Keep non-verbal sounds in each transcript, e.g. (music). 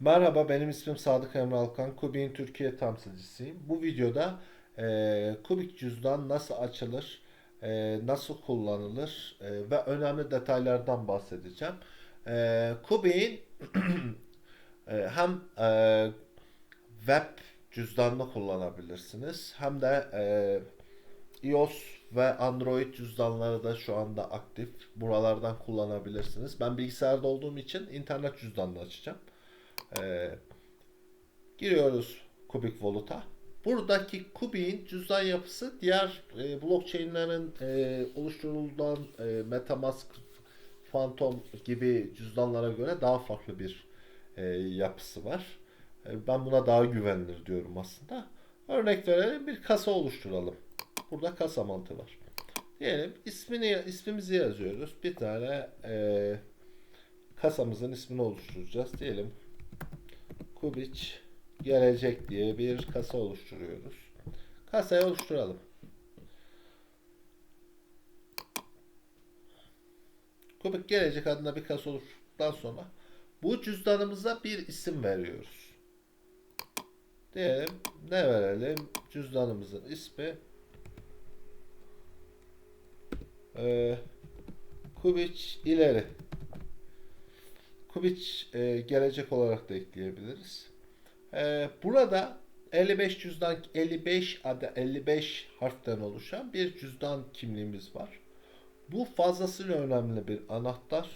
Merhaba, benim ismim Sadık Emre Alkan. Kubik'in Türkiye temsilcisiyim. Bu videoda e, Kubik cüzdan nasıl açılır, e, nasıl kullanılır e, ve önemli detaylardan bahsedeceğim. E, Kubik'in (clears throat) e, hem e, web cüzdanını kullanabilirsiniz hem de e, iOS ve Android cüzdanları da şu anda aktif. Buralardan kullanabilirsiniz. Ben bilgisayarda olduğum için internet cüzdanını açacağım. Ee, giriyoruz Kubik Wallet'a. Buradaki Kubik'in cüzdan yapısı diğer e, blockchain'lerin e, oluşturulduğundan e, MetaMask, Phantom gibi cüzdanlara göre daha farklı bir e, yapısı var. E, ben buna daha güvenilir diyorum aslında. Örnek verelim bir kasa oluşturalım. Burada kasa mantığı var. Diyelim ismini ismimizi yazıyoruz. Bir tane e, kasamızın ismini oluşturacağız. Diyelim Kubiç gelecek diye bir kasa oluşturuyoruz. Kasayı oluşturalım. Kubik gelecek adına bir kasa oluşturduktan sonra bu cüzdanımıza bir isim veriyoruz. Diyelim ne verelim? Cüzdanımızın ismi ee, Kubiç ileri. Kubiç e, gelecek olarak da ekleyebiliriz. E, burada 55 cüzdan 55 adı 55 harften oluşan bir cüzdan kimliğimiz var. Bu fazlasıyla önemli bir anahtar.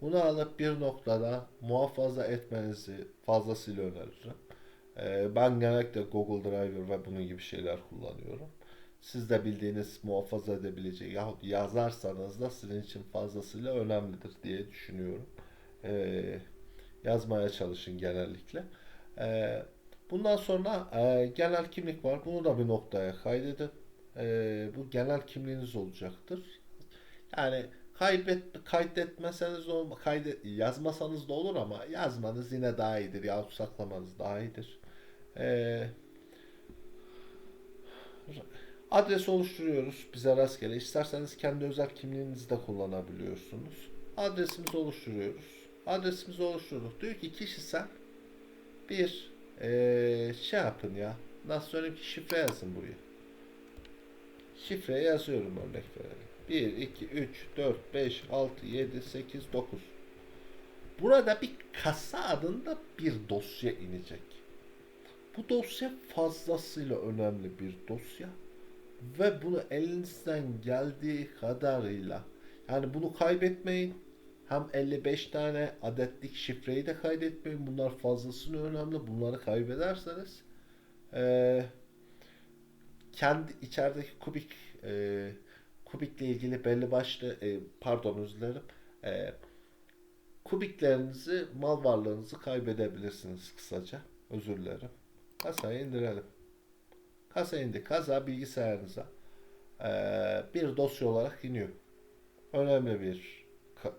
Bunu alıp bir noktada muhafaza etmenizi fazlasıyla öneririm. E, ben genellikle Google Driver ve bunun gibi şeyler kullanıyorum. Siz de bildiğiniz muhafaza edebileceği yahut yazarsanız da sizin için fazlasıyla önemlidir diye düşünüyorum e, yazmaya çalışın genellikle. E, bundan sonra e, genel kimlik var. Bunu da bir noktaya kaydedin. E, bu genel kimliğiniz olacaktır. Yani kaybet kaydetmeseniz de kaydet yazmasanız da olur ama yazmanız yine daha iyidir ya saklamanız daha iyidir. E, adres oluşturuyoruz bize rastgele. İsterseniz kendi özel kimliğinizi de kullanabiliyorsunuz. Adresimizi oluşturuyoruz adresimizi oluşturduk. Diyor ki kişisel bir ee, şey yapın ya. Nasıl söyleyeyim ki şifre yazın buraya. Şifre yazıyorum örnek verelim. 1, 2, 3, 4, 5, 6, 7, 8, 9. Burada bir kasa adında bir dosya inecek. Bu dosya fazlasıyla önemli bir dosya. Ve bunu elinizden geldiği kadarıyla yani bunu kaybetmeyin hem 55 tane adetlik şifreyi de kaydetmeyin. Bunlar fazlasını önemli. Bunları kaybederseniz e, kendi içerideki kubik e, kubikle ilgili belli başlı e, pardon özür dilerim e, kubiklerinizi mal varlığınızı kaybedebilirsiniz kısaca. Özür dilerim. Kasayı indirelim. Kasa indi. Kasa bilgisayarınıza e, bir dosya olarak iniyor. Önemli bir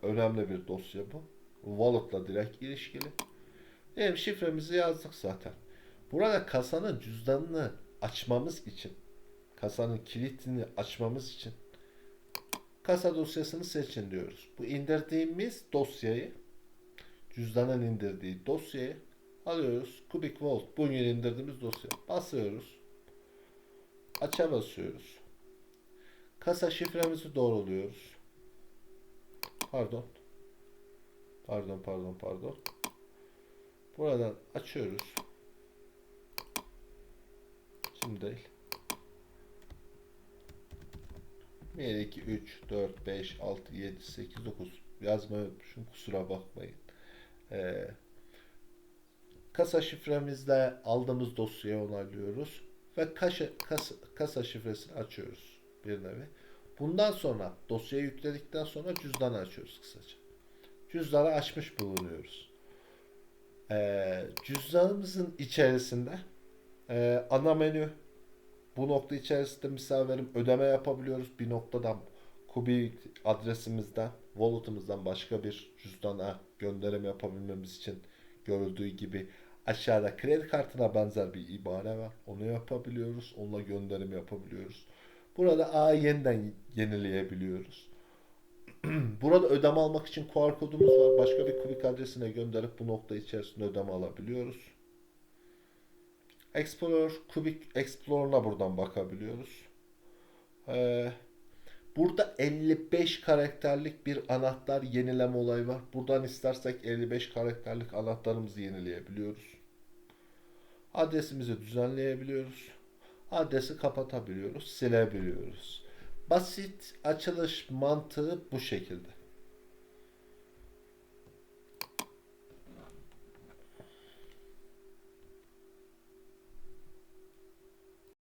önemli bir dosya bu. Wallet'la direkt ilişkili. Diyelim şifremizi yazdık zaten. Burada kasanın cüzdanını açmamız için, kasanın kilitini açmamız için kasa dosyasını seçin diyoruz. Bu indirdiğimiz dosyayı, cüzdanın indirdiği dosyayı alıyoruz. Kubik Vault, bugün indirdiğimiz dosya. Basıyoruz. Aça basıyoruz. Kasa şifremizi doğruluyoruz. Pardon. Pardon pardon pardon. Buradan açıyoruz. Şimdi değil. 1, 2, 3, 4, 5, 6, 7, 8, 9 yazmayı unutmuşum kusura bakmayın. Ee, kasa şifremizle aldığımız dosyayı onaylıyoruz ve kasa, kasa, kasa şifresini açıyoruz bir nevi. Bundan sonra dosyayı yükledikten sonra cüzdanı açıyoruz kısaca. Cüzdanı açmış bulunuyoruz. Ee, cüzdanımızın içerisinde e, ana menü bu nokta içerisinde misal verim ödeme yapabiliyoruz. Bir noktadan Kubi adresimizden, wallet'ımızdan başka bir cüzdana gönderim yapabilmemiz için görüldüğü gibi aşağıda kredi kartına benzer bir ibare var. Onu yapabiliyoruz. Onunla gönderim yapabiliyoruz. Burada A yeniden yenileyebiliyoruz. (clears throat) Burada ödeme almak için QR kodumuz var. Başka bir kubik adresine gönderip bu nokta içerisinde ödeme alabiliyoruz. Explorer, Kubik Explorer'ına buradan bakabiliyoruz. Ee, burada 55 karakterlik bir anahtar yenileme olayı var. Buradan istersek 55 karakterlik anahtarımızı yenileyebiliyoruz. Adresimizi düzenleyebiliyoruz. Adresi kapatabiliyoruz, silebiliyoruz. Basit açılış mantığı bu şekilde.